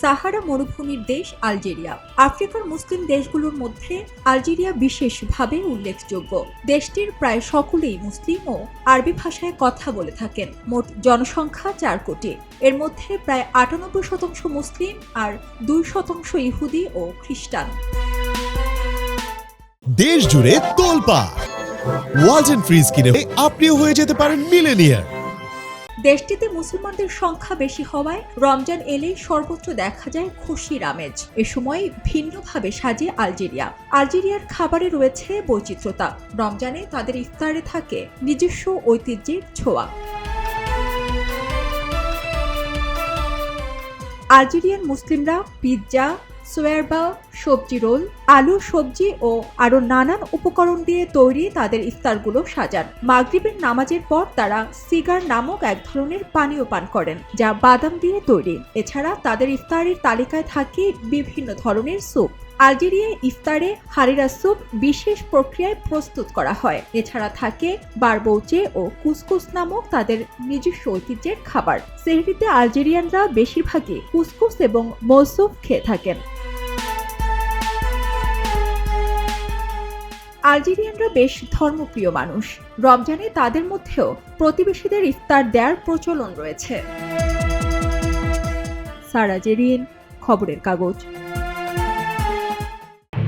সাহারা মরুভূমির দেশ আলজেরিয়া। আফ্রিকার মুসলিম দেশগুলোর মধ্যে আলজেরিয়া বিশেষভাবে উল্লেখযোগ্য। দেশটির প্রায় সকলেই মুসলিম ও আরবি ভাষায় কথা বলে থাকেন। মোট জনসংখ্যা চার কোটি। এর মধ্যে প্রায় আটানব্বই শতাংশ মুসলিম আর দুই শতাংশ ইহুদি ও খ্রিস্টান। দেশ জুড়ে তোলপা ওয়ালটন ফ্রিজ কিনে আপনিও হয়ে যেতে পারেন মিলেনিয়ার দেশটিতে মুসলমানদের সংখ্যা বেশি হওয়ায় রমজান এলেই সর্বত্র দেখা যায় খুশির আমেজ। এ সময় ভিন্নভাবে সাজে আলজেরিয়া। আলজেরিয়ার খাবারে রয়েছে বৈচিত্র্যতা। রমজানে তাদের ইফতারে থাকে নিজস্ব ঐতিহ্যের ছোঁয়া। আলজেরিয়ান মুসলিমরা পিৎজা সোয়ারবা সবজি রোল, আলু, সবজি ও আরও নানান উপকরণ দিয়ে তৈরি তাদের ইফতারগুলো সাজান। মাগরিবের নামাজের পর তারা সিগার নামক এক ধরনের পানীয় পান করেন, যা বাদাম দিয়ে তৈরি। এছাড়া তাদের ইফতারের তালিকায় থাকে বিভিন্ন ধরনের স্যুপ। আলজেরিয়ায় ইফতারে হারিরা স্যুপ বিশেষ প্রক্রিয়ায় প্রস্তুত করা হয়। এছাড়া থাকে বারবৌচে ও কুসকুস নামক তাদের নিজস্ব ঐতিহ্যের খাবার। সেহরিতে আলজেরিয়ানরা বেশিরভাগই কুসকুস এবং মৌসুফ খেয়ে থাকেন। আলজেরিয়ানরা বেশ ধর্মপ্রিয় মানুষ। রমজানে তাদের মধ্যেও প্রতিবেশীদের ইফতার দেওয়ার প্রচলন রয়েছে। সারা খবরের কাগজ।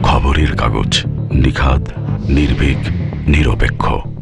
খবরের কাগজ নিখাত নির্ভীক, নিরপেক্ষ।